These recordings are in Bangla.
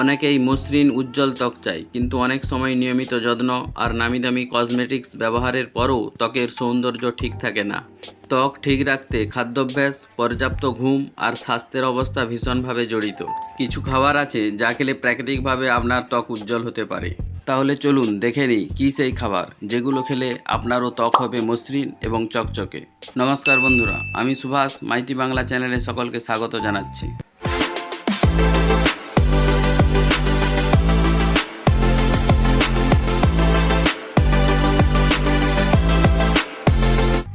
অনেকেই মসৃণ, উজ্জ্বল ত্বক চায়, কিন্তু অনেক সময় নিয়মিত যত্ন আর নামি দামি কসমেটিক্স ব্যবহারের পরও ত্বকের সৌন্দর্য ঠিক থাকে না। ত্বক ঠিক রাখতে খাদ্যাভ্যাস, পর্যাপ্ত ঘুম আর স্বাস্থ্যের অবস্থা ভীষণভাবে জড়িত। কিছু খাবার আছে যা খেলে প্রাকৃতিকভাবে আপনার ত্বক উজ্জ্বল হতে পারে। তাহলে চলুন দেখে নিই কী সেই খাবার, যেগুলো খেলে আপনারও ত্বক হবে মসৃণ এবং চকচকে। নমস্কার বন্ধুরা, আমি সুভাষ, মাইতি বাংলা চ্যানেলে সকলকে স্বাগত জানাচ্ছি।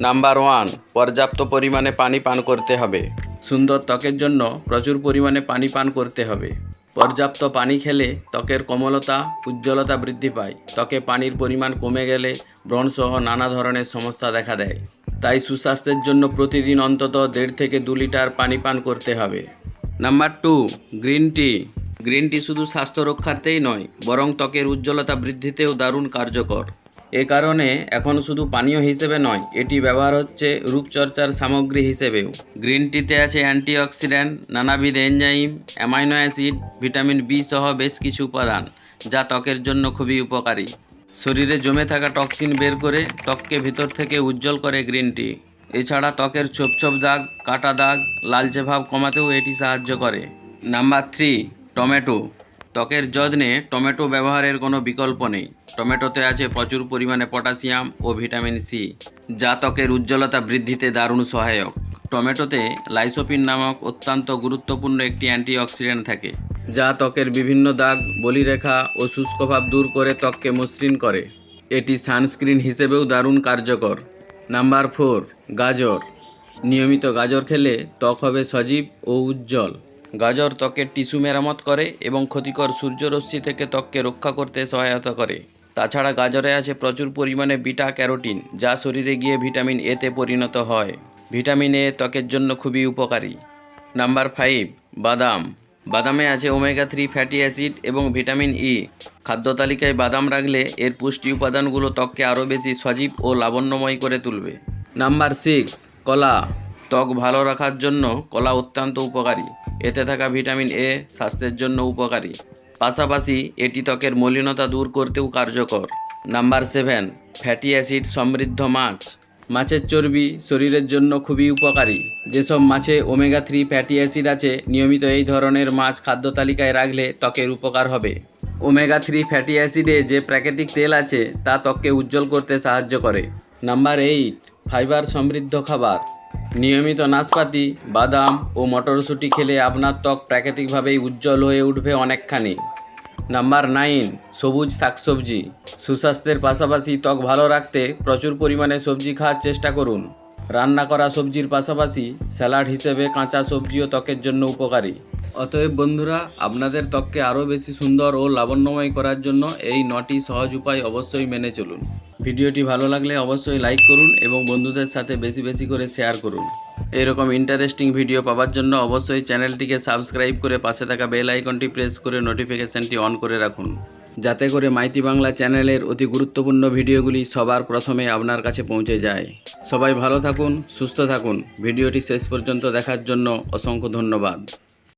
নাম্বার ওয়ান পর্যাপ্ত পরিমাণে পানি পান করতে হবে। সুন্দর ত্বকের জন্য প্রচুর পরিমাণে পানি পান করতে হবে। পর্যাপ্ত পানি খেলে ত্বকের কোমলতা উজ্জ্বলতা বৃদ্ধি পায়। ত্বকে পানির পরিমাণ কমে গেলে ব্রণসহ নানা ধরনের সমস্যা দেখা দেয়। তাই সুস্বাস্থ্যের জন্য প্রতিদিন অন্তত দেড় থেকে দু লিটার পানি পান করতে হবে। Number two green tea green tea শুধু স্বাস্থ্য রক্ষার্থেই নয় বরং ত্বকের উজ্জ্বলতা বৃদ্ধিতেও দারুণ কার্যকর। এ কারণে এখন শুধু পানীয় হিসেবে নয়, এটি ব্যবহার হচ্ছে রূপচর্চার সামগ্রী হিসেবেও। গ্রিন টিতে আছে অ্যান্টিঅক্সিডেন্ট নানাবিধ enzyme, amino acid, vitamin B সহ বেশ কিছু উপাদান, যা ত্বকের জন্য খুবই উপকারী। শরীরে জমে থাকা টক্সিন বের করে ত্বককে ভিতর থেকে উজ্জ্বল করে গ্রিন টি। এছাড়া ত্বকের ছোপ ছোপ দাগ, কাটা দাগ, লালচে ভাব কমাতেও এটি সাহায্য করে। Number three, tomato. ত্বকের যত্নে টমেটো ব্যবহারের কোনো বিকল্প নেই। টমেটোতে আছে প্রচুর পরিমাণে পটাশিয়াম ও ভিটামিন সি, যা ত্বকের উজ্জ্বলতা বৃদ্ধিতে দারুণ সহায়ক। টমেটোতে লাইসোপিন নামক অত্যন্ত গুরুত্বপূর্ণ একটি অ্যান্টিঅক্সিডেন্ট থাকে, যা ত্বকের বিভিন্ন দাগ, বলিরেখা ও শুষ্কভাব দূর করে ত্বককে মসৃণ করে। এটি সানস্ক্রিন হিসেবেও দারুণ কার্যকর। নাম্বার ফোর, গাজর। নিয়মিত গাজর খেলে ত্বক হবে সজীব ও উজ্জ্বল। গাজর ত্বকের টিস্যু মেরামত করে এবং ক্ষতিকর সূর্যরশ্মি থেকে ত্বককে রক্ষা করতে সহায়তা করে। তাছাড়া গাজরে আছে প্রচুর পরিমাণে বিটা ক্যারোটিন, যা শরীরে গিয়ে ভিটামিন এতে পরিণত হয়। ভিটামিন এ ত্বকের জন্য খুবই উপকারী। নাম্বার ফাইভ, বাদাম। বাদামে আছে ওমেগা থ্রি ফ্যাটি অ্যাসিড এবং ভিটামিন ই। খাদ্য তালিকায় বাদাম রাখলে এর পুষ্টি উপাদানগুলো ত্বককে আরও বেশি সজীব ও লাবণ্যময় করে তুলবে। নাম্বার সিক্স, কলা। ত্বক ভালো রাখার জন্য কলা অত্যন্ত উপকারী। এতে থাকা ভিটামিন এ স্বাস্থ্যের জন্য উপকারী। পাশাপাশি এটি ত্বকের মলিনতা দূর করতেও কার্যকর। নাম্বার সেভেন, ফ্যাটি অ্যাসিড সমৃদ্ধ মাছ। মাছের চর্বি শরীরের জন্য খুবই উপকারী। যেসব মাছে ওমেগা থ্রি ফ্যাটি অ্যাসিড আছে, নিয়মিত এই ধরনের মাছ খাদ্য তালিকায় রাখলে ত্বকের উপকার হবে। ওমেগা থ্রি ফ্যাটি অ্যাসিডে যে প্রাকৃতিক তেল আছে, তা ত্বককে উজ্জ্বল করতে সাহায্য করে। নাম্বার এইট, ফাইবার সমৃদ্ধ খাবার। নিয়মিত নাশপাতি, বাদাম ও মটরশুঁটি খেলে আপনার ত্বক প্রাকৃতিকভাবেই উজ্জ্বল হয়ে উঠবে অনেকখানি। নাম্বার নাইন, সবুজ শাকসবজি। সুস্বাস্থ্যের পাশাপাশি ত্বক ভালো রাখতে প্রচুর পরিমাণে সবজি খাওয়ার চেষ্টা করুন। রান্না করা সবজির পাশাপাশি স্যালাড হিসেবে কাঁচা সবজিও ত্বকের জন্য উপকারী। অতএব বন্ধুরা, আপনাদের ত্বককে আরও বেশি সুন্দর ও লাবণ্যময় করার জন্য এই নটি সহজ উপায় অবশ্যই মেনে চলুন। ভিডিওটি ভালো লাগলে অবশ্যই লাইক করুন এবং বন্ধুদের সাথে বেশি বেশি করে শেয়ার করুন। এরকম ইন্টারেস্টিং ভিডিও পাওয়ার জন্য অবশ্যই চ্যানেলটিকে সাবস্ক্রাইব করে পাশে থাকা বেল আইকনটি প্রেস করে নোটিফিকেশনটি অন করে রাখুন। যাতে করে মাইতি বাংলা চ্যানেলের অতি গুরুত্বপূর্ণ ভিডিওগুলি সবার প্রথমে আপনার কাছে পৌঁছে যায়। সবাই ভালো থাকুন, সুস্থ থাকুন। ভিডিওটি শেষ পর্যন্ত দেখার জন্য অসংখ্য ধন্যবাদ।